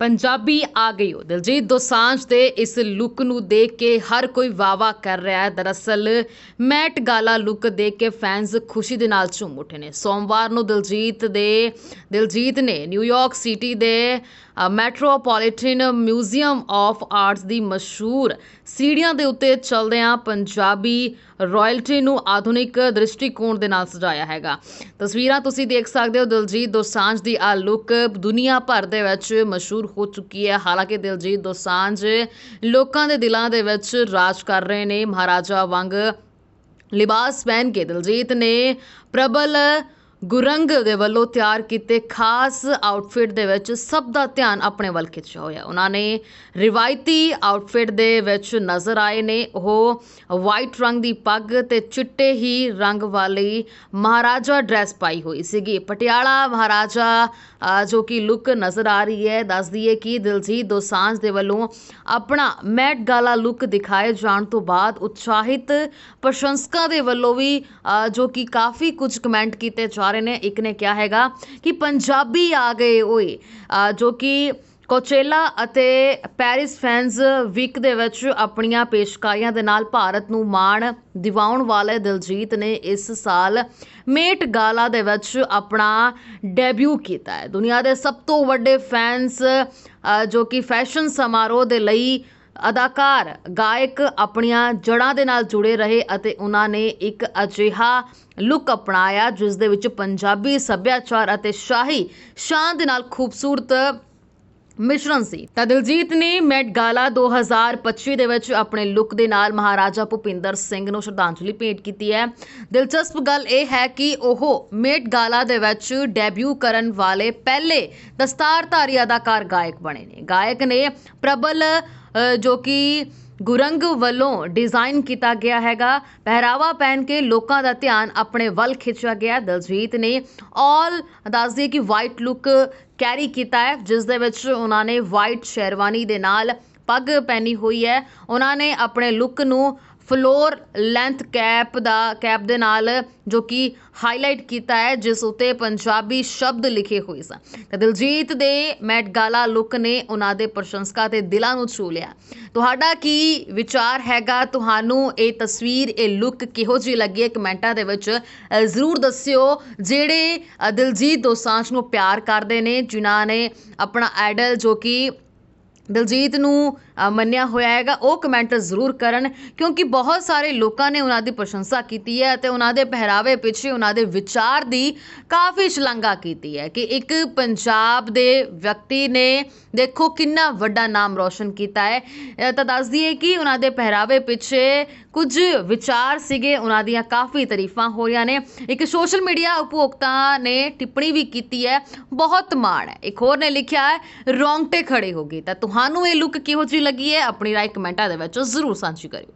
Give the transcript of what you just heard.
ਪੰਜਾਬੀ ਆ ਗਈ ਹੋ ਦਿਲਜੀਤ ਦੋਸਾਂਝ ਦੇ ਇਸ ਲੁੱਕ ਨੂੰ ਦੇਖ ਕੇ ਹਰ ਕੋਈ ਵਾਵਾ ਕਰ ਰਿਹਾ ਹੈ। ਦਰਅਸਲ ਮੈਟ ਗਾਲਾ ਲੁੱਕ ਦੇਖ ਕੇ ਫੈਨਸ ਖੁਸ਼ੀ ਦੇ ਨਾਲ ਝੂਮ ਉੱਠੇ ਨੇ। ਸੋਮਵਾਰ ਨੂੰ ਦਿਲਜੀਤ ਦੇ ਦਿਲਜੀਤ ਨੇ ਨਿਊਯਾਰਕ ਸਿਟੀ ਦੇ ਮੈਟਰੋਪੋਲੀਟਨ ਮਿਊਜ਼ੀਅਮ ਆਫ ਆਰਟਸ ਦੀ ਮਸ਼ਹੂਰ ਸੀੜੀਆਂ ਦੇ ਉੱਤੇ ਚਲਦਿਆਂ ਪੰਜਾਬੀ ਰਾਇਲਟੀ ਨੂੰ ਆਧੁਨਿਕ ਦ੍ਰਿਸ਼ਟੀਕੋਣ ਦੇ ਨਾਲ ਸਜਾਇਆ ਹੈਗਾ। ਤਸਵੀਰਾਂ ਤੁਸੀਂ ਦੇਖ ਸਕਦੇ ਹੋ। ਦਿਲਜੀਤ ਦੋਸਾਂਝ ਦੀ ਆ ਲੁੱਕ ਦੁਨੀਆ ਭਰ ਦੇ ਵਿੱਚ ਮਸ਼ਹੂਰ ਹੋ ਚੁੱਕੀ ਹੈ। ਹਾਲਾਂਕਿ ਦਿਲਜੀਤ ਦੋਸਾਂਝ ਲੋਕਾਂ ਦੇ ਦਿਲਾਂ ਦੇ ਵਿੱਚ ਰਾਜ ਕਰ ਰਹੇ ਨੇ। ਮਹਾਰਾਜਾ ਵਾਂਗ ਲਿਬਾਸ ਪਹਿਨ ਕੇ ਦਿਲਜੀਤ ਨੇ ਪ੍ਰਬਲ ਗੁਰੰਗ ਦੇ ਵੱਲੋਂ ਤਿਆਰ ਕੀਤੇ ਖਾਸ ਆਊਟਫਿਟ ਦੇ ਵਿੱਚ ਸਭ ਦਾ ਧਿਆਨ ਆਪਣੇ ਵੱਲ ਖਿੱਚਿਆ ਹੋਇਆ। ਉਹਨਾਂ ਨੇ ਰਿਵਾਇਤੀ ਆਊਟਫਿਟ ਦੇ ਵਿੱਚ ਨਜ਼ਰ ਆਏ ਨੇ। ਉਹ ਵਾਈਟ ਰੰਗ ਦੀ ਪੱਗ ਤੇ ਚਿੱਟੇ ਹੀ ਰੰਗ ਵਾਲੀ ਮਹਾਰਾਜਾ ਡਰੈਸ ਪਾਈ ਹੋਈ ਸੀਗੀ। ਪਟਿਆਲਾ ਮਹਾਰਾਜਾ ਜੋ ਕਿ ਲੁੱਕ ਨਜ਼ਰ ਆ ਰਹੀ ਹੈ, ਦੱਸ ਦਈਏ ਕਿ ਦਿਲਜੀਤ ਦੋਸਾਂਝ ਦੇ ਵੱਲੋਂ ਆਪਣਾ ਮੈਟ ਗਾਲਾ ਲੁੱਕ ਦਿਖਾਏ ਜਾਣ ਤੋਂ ਬਾਅਦ ਉਤਸ਼ਾਹਿਤ ਪ੍ਰਸ਼ੰਸਕਾਂ ਦੇ ਵੱਲੋਂ ਵੀ ਜੋ ਕਿ ਕਾਫੀ ਕੁਝ ਕਮੈਂਟ ਕੀਤੇ ਜਾ ਰਹੇ ਨੇ ਇੱਕ ਨੇ ਕਿਹਾ ਹੈਗਾ ਕਿ ਪੰਜਾਬੀ ਆ ਗਏ ਓਏ। ਜੋ ਕਿ ਕੋਚੇਲਾ ਅਤੇ ਪੈਰਿਸ ਫੈਨਸ ਵੀਕ ਦੇ ਵਿੱਚ ਆਪਣੀਆਂ ਪੇਸ਼ਕਾਰੀਆਂ ਦੇ ਨਾਲ ਭਾਰਤ ਨੂੰ ਮਾਣ ਦਿਵਾਉਣ ਵਾਲੇ ਦਿਲਜੀਤ ਨੇ ਇਸ ਸਾਲ ਮੇਟ ਗਾਲਾ ਦੇ ਵਿੱਚ ਆਪਣਾ ਡੈਬਿਊ ਕੀਤਾ ਹੈ। ਦੁਨੀਆ ਦੇ ਸਭ ਤੋਂ ਵੱਡੇ ਫੈਨਸ ਜੋ ਕਿ ਫੈਸ਼ਨ ਸਮਾਰੋਹ ਦੇ ਲਈ ਅਦਾਕਾਰ, ਗਾਇਕ ਆਪਣੀਆਂ ਜੜ੍ਹਾਂ ਦੇ ਨਾਲ ਜੁੜੇ ਰਹੇ ਅਤੇ ਉਹਨਾਂ ਨੇ ਇੱਕ ਅਜਿਹਾ ਲੁੱਕ ਅਪਣਾਇਆ, ਜਿਸ ਦੇ ਵਿੱਚ ਪੰਜਾਬੀ ਸੱਭਿਆਚਾਰ ਅਤੇ ਸ਼ਾਹੀ ਸ਼ਾਨ ਦੇ ਨਾਲ ਖੂਬਸੂਰਤ ਮਿਸ਼ਰਣ ਸੀ। ਤਾਂ ਦਿਲਜੀਤ ਨੇ ਮੈਟ ਗਾਲਾ 2025 ਦੇ ਵਿੱਚ ਆਪਣੇ ਲੁੱਕ ਦੇ ਨਾਲ ਮਹਾਰਾਜਾ ਭੁਪਿੰਦਰ ਸਿੰਘ ਨੂੰ ਸ਼ਰਧਾਂਜਲੀ ਭੇਂਟ ਕੀਤੀ ਹੈ। ਦਿਲਚਸਪ ਗੱਲ ਇਹ ਹੈ ਕਿ ਉਹ ਮੈਟ ਗਾਲਾ ਦੇ ਵਿੱਚ ਡੈਬਿਊ ਕਰਨ ਵਾਲੇ ਪਹਿਲੇ ਦਸਤਾਰਧਾਰੀ ਅਦਾਕਾਰ ਗਾਇਕ ਬਣੇ ਨੇ। ਗਾਇਕ ਨੇ ਪ੍ਰਬਲ ਜੋ ਕਿ ਗੁਰੰਗ ਵੱਲੋਂ ਡਿਜ਼ਾਈਨ ਕੀਤਾ ਗਿਆ ਹੈਗਾ। ਪਹਿਰਾਵਾ ਪਹਿਨ ਕੇ ਲੋਕਾਂ ਦਾ ਧਿਆਨ ਆਪਣੇ ਵੱਲ ਖਿੱਚਿਆ ਗਿਆ। ਦਲਜੀਤ ਨੇ ਆਲ ਦੱਸਦੀ ਕਿ ਵਾਈਟ ਲੁੱਕ ਕੈਰੀ ਕੀਤਾ ਹੈ, ਜਿਸ ਦੇ ਵਿੱਚ ਉਹਨਾਂ ਨੇ ਵਾਈਟ ਸ਼ੇਰਵਾਨੀ ਦੇ ਨਾਲ ਪੱਗ ਪਹਿਨੀ ਹੋਈ ਹੈ। ਉਹਨਾਂ ਨੇ ਆਪਣੇ ਲੁੱਕ ਨੂੰ ਫਲੋਰ ਲੈਂਥ ਕੈਪ ਦਾ, ਕੈਪ ਦੇ ਨਾਲ ਜੋ ਕਿ ਹਾਈਲਾਈਟ ਕੀਤਾ ਹੈ, ਜਿਸ ਉਤੇ ਪੰਜਾਬੀ ਸ਼ਬਦ ਲਿਖੇ ਹੋਏ ਸਨ। ਤਾਂ ਦਿਲਜੀਤ ਦੇ ਮੈਟ ਗਾਲਾ ਲੁੱਕ ਨੇ ਉਹਨਾਂ ਦੇ ਪ੍ਰਸ਼ੰਸਕਾਂ ਤੇ ਦਿਲਾਂ ਨੂੰ ਛੂ ਲਿਆ। ਤੁਹਾਡਾ ਕੀ ਵਿਚਾਰ ਹੈਗਾ? ਤੁਹਾਨੂੰ ਇਹ ਤਸਵੀਰ, ਇਹ ਲੁੱਕ ਕਿਹੋ ਜਿਹੀ ਲੱਗੀ? ਹੈ ਕਮੈਂਟਾਂ ਦੇ ਵਿੱਚ ਜ਼ਰੂਰ ਦੱਸਿਓ। ਜਿਹੜੇ ਦਿਲਜੀਤ ਦੋਸਾਂਝ ਨੂੰ ਪਿਆਰ ਕਰਦੇ ਨੇ, ਜਿਨ੍ਹਾਂ ਨੇ ਆਪਣਾ ਆਈਡਲ ਜੋ ਕਿ ਦਿਲਜੀਤ ਨੂੰ ਮੰਨਿਆ ਹੋਇਆ ਹੈਗਾ, ਉਹ ਕਮੈਂਟ ਜ਼ਰੂਰ ਕਰਨ, ਕਿਉਂਕਿ ਬਹੁਤ ਸਾਰੇ ਲੋਕਾਂ ਨੇ ਉਹਨਾਂ ਦੀ ਪ੍ਰਸ਼ੰਸਾ ਕੀਤੀ ਹੈ ਅਤੇ ਉਹਨਾਂ ਦੇ ਪਹਿਰਾਵੇ ਪਿੱਛੇ ਉਹਨਾਂ ਦੇ ਵਿਚਾਰ ਦੀ ਕਾਫੀ ਸ਼ਲਾਘਾ ਕੀਤੀ ਹੈ ਕਿ ਇੱਕ ਪੰਜਾਬ ਦੇ ਵਿਅਕਤੀ ਨੇ ਦੇਖੋ ਕਿੰਨਾ ਵੱਡਾ ਨਾਮ ਰੌਸ਼ਨ ਕੀਤਾ ਹੈ। ਤਾਂ ਦੱਸ ਦਈਏ ਕਿ ਉਹਨਾਂ ਦੇ ਪਹਿਰਾਵੇ ਪਿੱਛੇ ਕੁਝ ਵਿਚਾਰ ਸੀਗੇ, ਉਹਨਾਂ ਦੀਆਂ ਕਾਫੀ ਤਾਰੀਫਾਂ ਹੋ ਰਹੀਆਂ ਨੇ। ਇੱਕ ਸੋਸ਼ਲ ਮੀਡੀਆ ਉਪਭੋਗਤਾ ਨੇ ਟਿੱਪਣੀ ਵੀ ਕੀਤੀ ਹੈ, ਬਹੁਤ ਮਾਣ ਹੈ। ਇੱਕ ਹੋਰ ਨੇ ਲਿਖਿਆ ਹੈ, ਰੋਂਗਟੇ ਖੜੇ ਹੋ ਗਏ। ਤਾਂ ਤੁਹਾਨੂੰ ਇਹ ਲੁੱਕ ਕਿਹੋ ਜਿਹੀ ਲੱਗੀ ਹੈ ਆਪਣੀ ਰਾਏ ਕਮੈਂਟਾਂ ਦੇ ਵਿੱਚ ਜ਼ਰੂਰ ਸਾਂਝੀ ਕਰਿਓ।